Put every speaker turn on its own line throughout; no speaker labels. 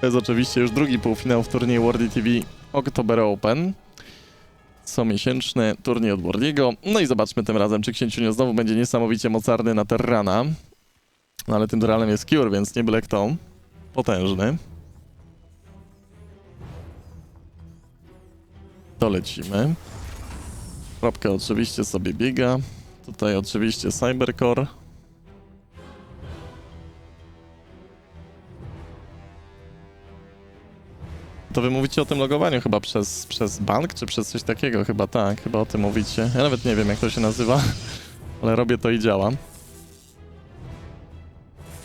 To jest oczywiście już drugi półfinał w turnieju World TV October Open. Comiesięczny turniej od Wordiego. No i zobaczmy tym razem, czy Księciunio znowu będzie niesamowicie mocarny na Terrana. No ale tym Terranem jest Cure, więc nie byle kto. Potężny. To lecimy. Kropka oczywiście sobie biega. Tutaj oczywiście Cybercore. To wy mówicie o tym logowaniu chyba przez, przez bank, czy przez coś takiego? Chyba tak, chyba o tym mówicie. Ja nawet nie wiem, jak to się nazywa, ale robię to i działa.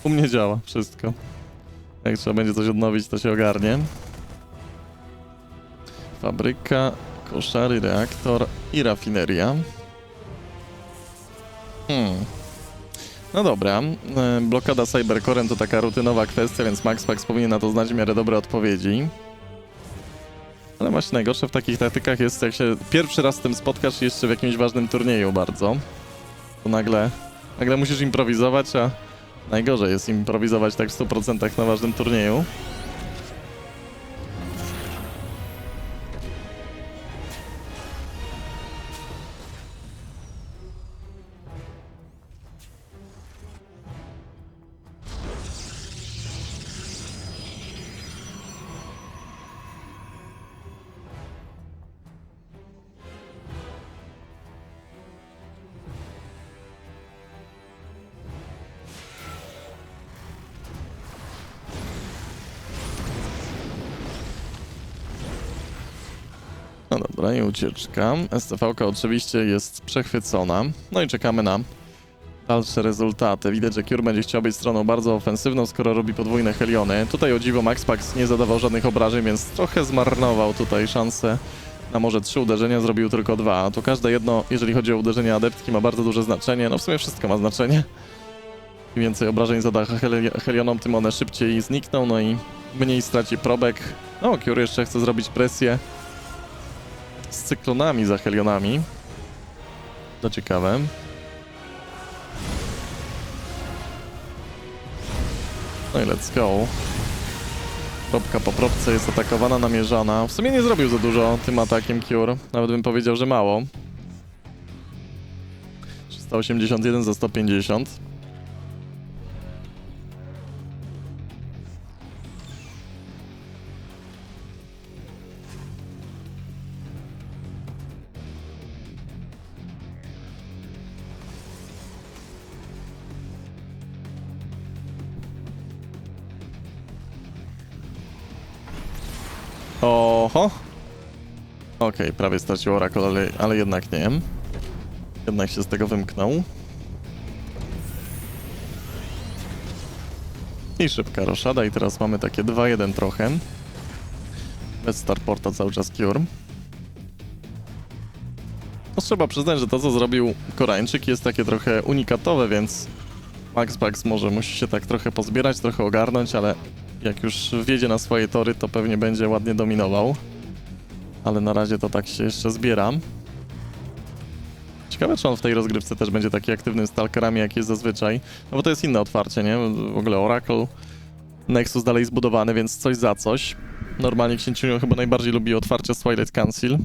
U mnie działa wszystko. Jak trzeba będzie coś odnowić, to się ogarnie. Fabryka, koszary, reaktor i rafineria. Hmm. No dobra, e, blokada Cybercorem to taka rutynowa kwestia, więc Max Pax powinien na to znać w miarę dobre odpowiedzi. Ale właśnie najgorsze w takich taktykach jest, jak się pierwszy raz z tym spotkasz jeszcze w jakimś ważnym turnieju bardzo, to nagle, nagle musisz improwizować, a najgorzej jest improwizować tak w 100% na ważnym turnieju. No dobra, i ucieczka. STV-ka oczywiście jest przechwycona. No i czekamy na dalsze rezultaty. Widać, że Cure będzie chciał być stroną bardzo ofensywną, skoro robi podwójne heliony. Tutaj o dziwo Max Pax nie zadawał żadnych obrażeń, więc trochę zmarnował tutaj szansę na może trzy uderzenia, zrobił tylko dwa. To każde jedno, jeżeli chodzi o uderzenia adeptki, ma bardzo duże znaczenie. No w sumie wszystko ma znaczenie. Im więcej obrażeń zada heli- helionom, tym one szybciej znikną, no i mniej straci probek. No, Cure jeszcze chce zrobić presję z cyklonami za helionami. To ciekawe. No i let's go. Propka po propce jest atakowana, namierzana. W sumie nie zrobił za dużo tym atakiem Cure. Nawet bym powiedział, że mało. 381 za 150. Okej, prawie stracił Oracle, ale, ale jednak nie. Jednak się z tego wymknął. I szybka roszada i teraz mamy takie 2-1 trochę. Bez starporta cały czas Cure. No trzeba przyznać, że to co zrobił Koreańczyk jest takie trochę unikatowe, więc Max Pax może musi się tak trochę pozbierać, trochę ogarnąć, ale jak już wjedzie na swoje tory, to pewnie będzie ładnie dominował. Ale na razie to tak się jeszcze zbiera. Ciekawe, czy on w tej rozgrywce też będzie taki aktywnym stalkerami, jak jest zazwyczaj. No bo to jest inne otwarcie, nie? W ogóle Oracle, Nexus dalej zbudowany, więc coś za coś. Normalnie Księciunio chyba najbardziej lubi otwarcie z Twilight Council.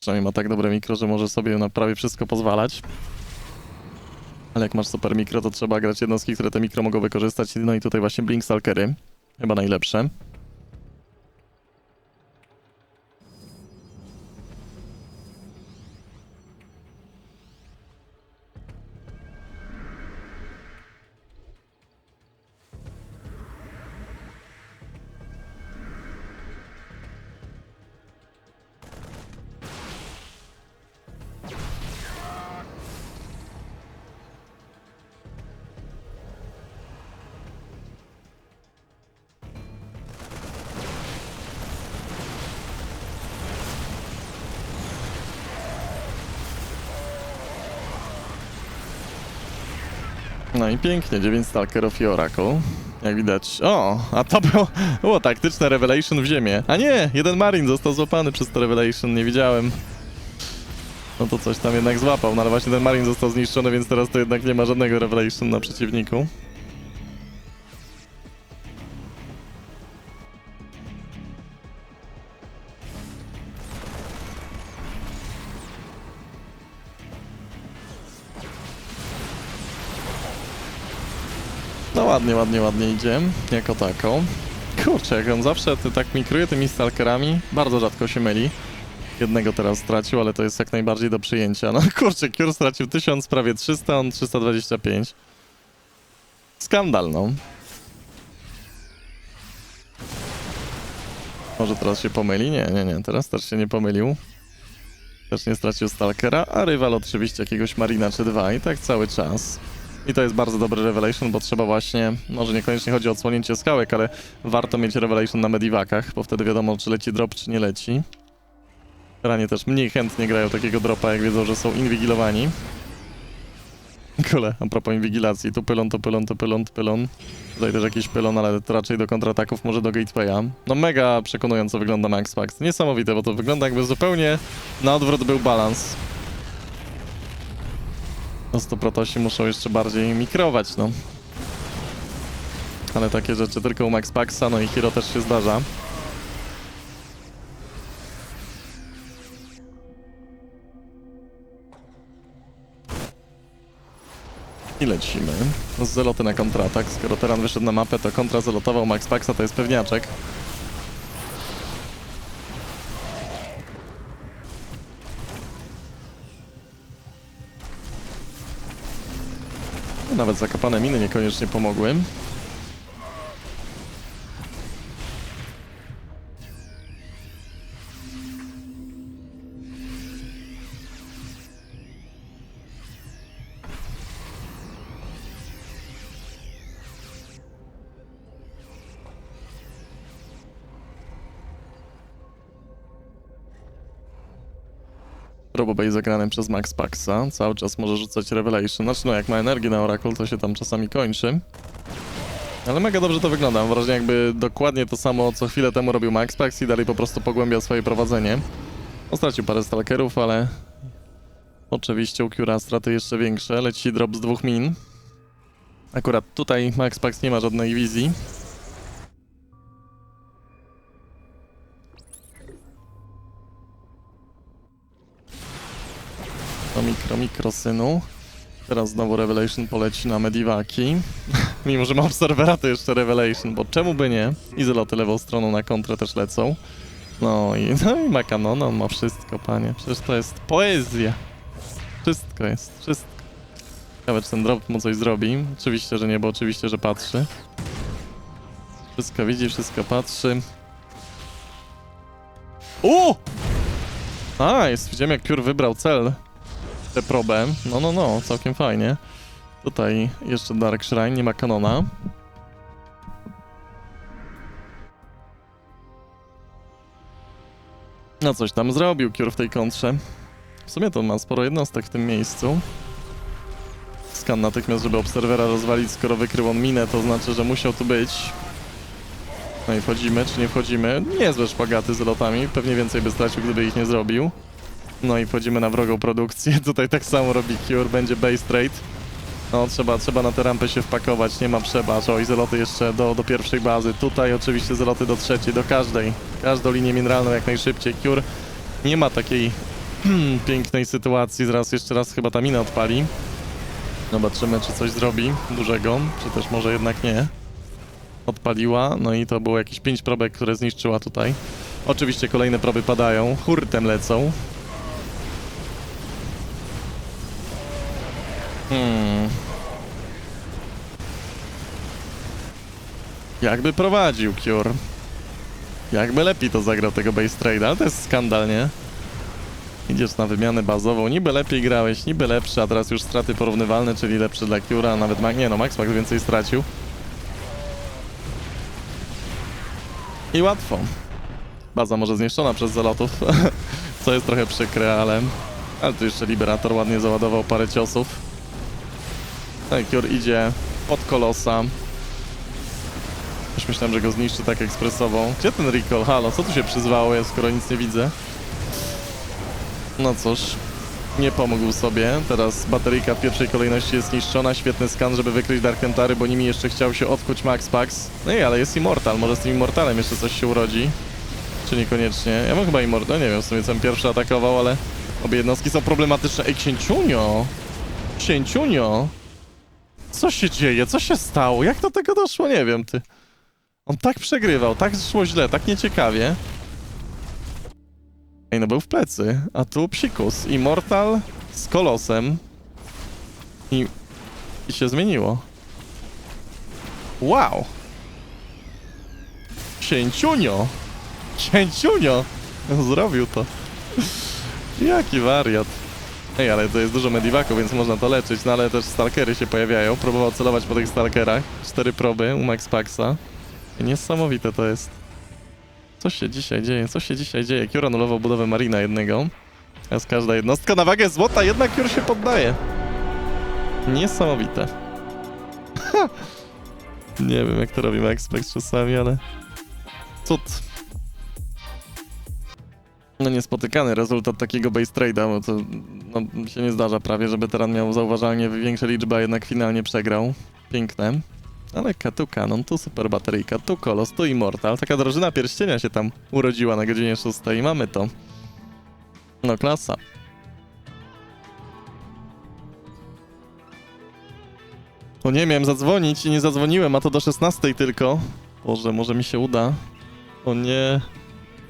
Przynajmniej ma tak dobre mikro, że może sobie na prawie wszystko pozwalać. Ale jak masz super mikro, to trzeba grać jednostki, które te mikro mogą wykorzystać. No i tutaj właśnie Blink Stalkery. Chyba najlepsze. No i pięknie, 9 Stalkerów i Oracle. Jak widać. O, a to było, było taktyczne Revelation w ziemię. A nie, jeden Marin został złapany przez to Revelation, nie widziałem. No to coś tam jednak złapał, no ale właśnie ten Marin został zniszczony, więc teraz to jednak nie ma żadnego Revelation na przeciwniku. To ładnie, ładnie, ładnie idzie, jako taką. Kurczę, jak on zawsze ty, tak mikruje tymi stalkerami, bardzo rzadko się myli. Jednego teraz stracił, ale to jest jak najbardziej do przyjęcia. No kurczę, Cure stracił 1000, prawie 300, on 325. Skandal, no. Może teraz się pomyli? Nie, nie, nie, teraz też się nie pomylił. Też nie stracił Stalkera, a rywal oczywiście jakiegoś Marina czy dwa i tak cały czas. I to jest bardzo dobry Revelation, bo trzeba właśnie, może niekoniecznie chodzi o odsłonięcie skałek, ale warto mieć Revelation na Mediwakach, bo wtedy wiadomo, czy leci drop, czy nie leci. Ranie też mniej chętnie grają takiego dropa, jak wiedzą, że są inwigilowani. Kole, a propos inwigilacji, tu pylon, to pylon, to pylon, to pylon. Tutaj też jakiś pylon, ale to raczej do kontrataków, może do gatewaya. No mega przekonująco wygląda Max Pax. Niesamowite, bo to wygląda jakby zupełnie na odwrót był balans. Po prostu protosi muszą jeszcze bardziej mikrować, no. Ale takie rzeczy tylko u Max Paxa, no i Hero też się zdarza. I lecimy. Z zeloty na kontratak. Skoro Teran wyszedł na mapę, to kontra zelotował Max Paxa, to jest pewniaczek. Nawet zakopane miny niekoniecznie pomogły. Robobay zagrany przez Max Paxa. Cały czas może rzucać Revelation. Znaczy no, jak ma energię na Oracle, to się tam czasami kończy. Ale mega dobrze to wygląda. Mam wrażenie, jakby dokładnie to samo, co chwilę temu robił Max Pax i dalej po prostu pogłębia swoje prowadzenie. On stracił parę stalkerów, ale... Oczywiście u Cura straty jeszcze większe. Leci drop z dwóch min. Akurat tutaj Max Pax nie ma żadnej wizji. To mikro, mikro synu. Teraz znowu Revelation poleci na Mediwaki. Mimo, że ma obserwera, to jeszcze Revelation, bo czemu by nie? I zeloty lewą stroną na kontrę też lecą. No i, no i ma kanona, on ma wszystko, panie. Przecież to jest poezja. Wszystko jest, wszystko. Ciekawe, ten drop mu coś zrobi. Oczywiście, że nie, bo oczywiście, że patrzy. Wszystko widzi, wszystko patrzy. O! Nice! Widziałem, jak Piór wybrał cel tę probę. No, no, no, całkiem fajnie. Tutaj jeszcze Dark Shrine, nie ma kanona. No coś tam zrobił Cure w tej kontrze. W sumie to ma sporo jednostek w tym miejscu. Skan natychmiast, żeby obserwera rozwalić, skoro wykrył on minę, to znaczy, że musiał tu być. No i wchodzimy, czy nie wchodzimy? Niezłe szpagaty z lotami, pewnie więcej by stracił, gdyby ich nie zrobił. No i wchodzimy na wrogą produkcję. Tutaj tak samo robi Cure, będzie base trade. No trzeba, trzeba na tę rampę się wpakować, nie ma przebacz. O i zeloty jeszcze do, do pierwszej bazy. Tutaj oczywiście zeloty do trzeciej, do każdej. Każdą linię mineralną jak najszybciej. Cure nie ma takiej pięknej sytuacji. Zaraz jeszcze raz chyba ta mina odpali. Zobaczymy, czy coś zrobi dużego, czy też może jednak nie. Odpaliła, no i to było jakieś 5 probek, które zniszczyła tutaj. Oczywiście kolejne proby padają, hurtem lecą. Hmm. Jakby prowadził Cure. Jakby lepiej to zagrał tego base trade, ale to jest skandal, nie? Idziesz na wymianę bazową, niby lepiej grałeś, niby lepszy, a teraz już straty porównywalne, czyli lepsze dla Cure'a, a nawet Mag... Nie no, Max Max więcej stracił. I łatwo. Baza może zniszczona przez zalotów, co jest trochę przykre, ale... Ale tu jeszcze Liberator ładnie załadował parę ciosów. Cure idzie pod kolosa. Już myślałem, że go zniszczy tak ekspresowo. Gdzie ten recall? Halo, co tu się przyzwało, ja skoro nic nie widzę? No cóż, nie pomógł sobie. Teraz bateryjka w pierwszej kolejności jest zniszczona. Świetny skan, żeby wykryć Dark bo nimi jeszcze chciał się odkuć Max Pax. No i ale jest Immortal, może z tym Immortalem jeszcze coś się urodzi. Czy niekoniecznie? Ja mam chyba Immortal, no nie wiem w sumie bym pierwszy atakował, ale obie jednostki są problematyczne. Ej, księciunio! Księciunio! Co się dzieje? Co się stało? Jak do tego doszło? Nie wiem, ty. On tak przegrywał, tak szło źle, tak nieciekawie. Ej, no był w plecy. A tu psikus. Immortal z kolosem. I, I się zmieniło. Wow! Księciunio! Księciunio! Zrobił to. Jaki wariat. Ej, ale to jest dużo medivaku, więc można to leczyć, no ale też stalkery się pojawiają. Próbował celować po tych stalkerach. Cztery proby u Max Paxa. Niesamowite to jest. Co się dzisiaj dzieje? Co się dzisiaj dzieje? Kiur anulował budowę Marina jednego. Teraz każda jednostka na wagę złota, jednak Kiur się poddaje. Niesamowite. Nie wiem jak to robi Max Pax czasami, ale... Cud. No niespotykany rezultat takiego base trade'a, bo to no, się nie zdarza prawie, żeby Teran miał zauważalnie większe liczby, a jednak finalnie przegrał. Piękne. Ale tu Canon, tu Super Bateryjka, tu Kolos, tu Immortal. Taka drużyna pierścienia się tam urodziła na godzinie 6 i mamy to. No klasa. O nie, miałem zadzwonić i nie zadzwoniłem, a to do 16 tylko. Boże, może mi się uda. O nie.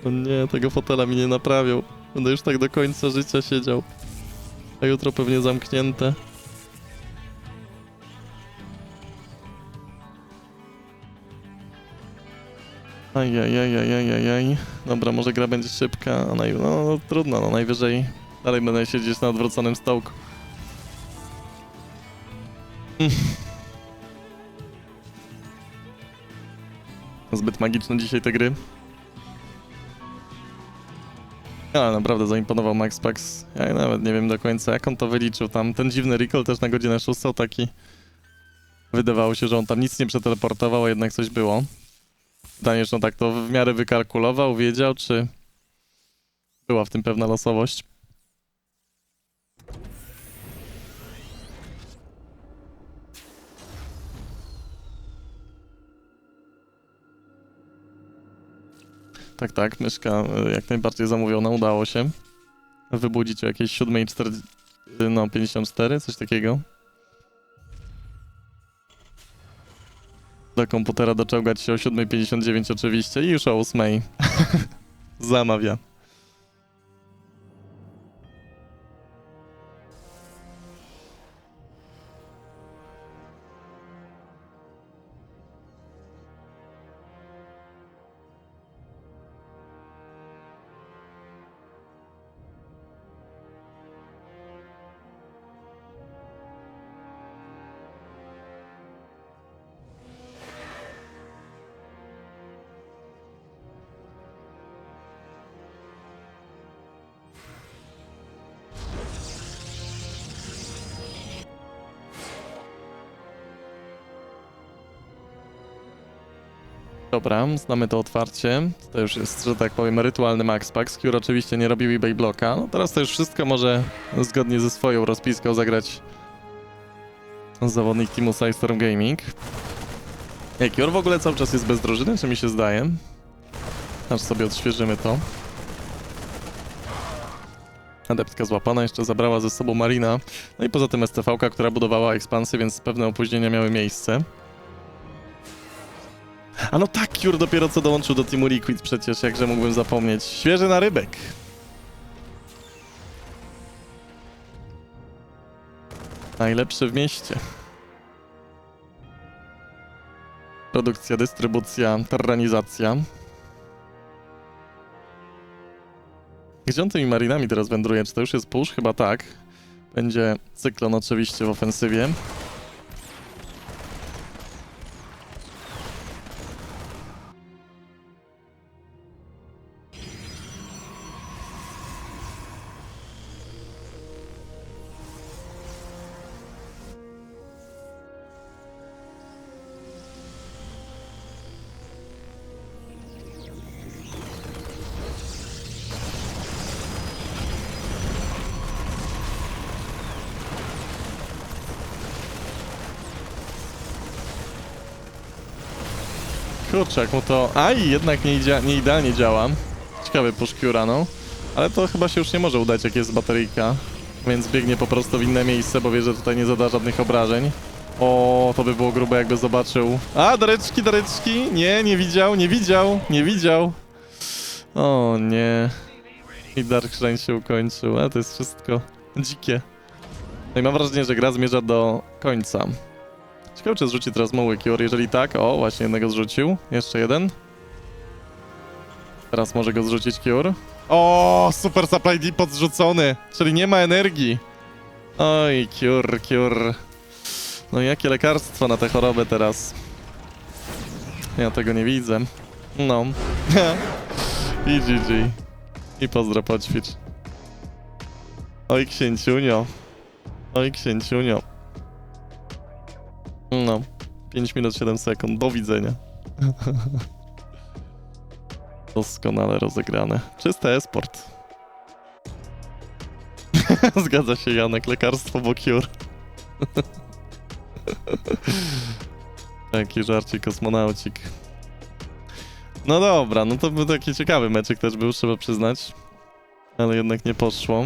O nie, tego fotela mi nie naprawią. Będę już tak do końca życia siedział. A jutro pewnie zamknięte. Ajajajajajajaj. Dobra, może gra będzie szybka, naj... no, no trudno, no najwyżej dalej będę siedzieć na odwróconym stołku. Zbyt magiczne dzisiaj te gry. Ale naprawdę zaimponował Max Pax. Ja nawet nie wiem do końca, jak on to wyliczył tam. Ten dziwny recall też na godzinę 6 taki. Wydawało się, że on tam nic nie przeteleportował, a jednak coś było. Pytanie, czy on tak to w miarę wykalkulował, wiedział, czy była w tym pewna losowość. Tak, tak, myszka y, jak najbardziej zamówiona, udało się. Wybudzić o jakieś 7.40, no 54, coś takiego. Do komputera doczołgać się o 7.59 oczywiście i już o 8.00 zamawia. Dobra, znamy to otwarcie. To już jest, że tak powiem, rytualny Max Pax, który oczywiście nie robił eBay bloka. No teraz to już wszystko może zgodnie ze swoją rozpiską zagrać zawodnik teamu Sidestorm Gaming. Kior w ogóle cały czas jest bez drużyny, czy mi się zdaje? Aż sobie odświeżymy to. Adeptka złapana, jeszcze zabrała ze sobą Marina. No i poza tym STV, która budowała ekspansję, więc pewne opóźnienia miały miejsce. A no tak, Cure dopiero co dołączył do Teamu Liquid przecież, jakże mógłbym zapomnieć. Świeży narybek. Najlepszy w mieście. Produkcja, dystrybucja, terranizacja. Gdzie on tymi marinami teraz wędruje? Czy to już jest push? Chyba tak. Będzie cyklon oczywiście w ofensywie. Kurczę, jak mu to... Aj, jednak nie, nie idealnie działa. Ciekawy push Cura, no. Ale to chyba się już nie może udać, jak jest bateryjka. Więc biegnie po prostu w inne miejsce, bo wie, że tutaj nie zada żadnych obrażeń. O, to by było grube, jakby zobaczył. A, dareczki, dareczki. Nie, nie widział, nie widział, nie widział. O nie. I Dark Shrine się ukończył, ale to jest wszystko dzikie. No i mam wrażenie, że gra zmierza do końca. Ciekawe, czy zrzuci teraz mały Cure. Jeżeli tak, o, właśnie jednego zrzucił. Jeszcze jeden. Teraz może go zrzucić Cure. O, super supply D podrzucony, czyli nie ma energii. Oj, Cure, Cure. No i jakie lekarstwo na tę chorobę teraz? Ja tego nie widzę. No. I GG. I pozdro poćwicz. Oj, księciunio. Oj, księciunio. No. 5 minut 7 sekund. Do widzenia. Doskonale rozegrane. Czysty esport. Zgadza się Janek, lekarstwo Bocure. Taki żarcik kosmonaucik. No dobra, no to był taki ciekawy meczek też był, trzeba przyznać. Ale jednak nie poszło.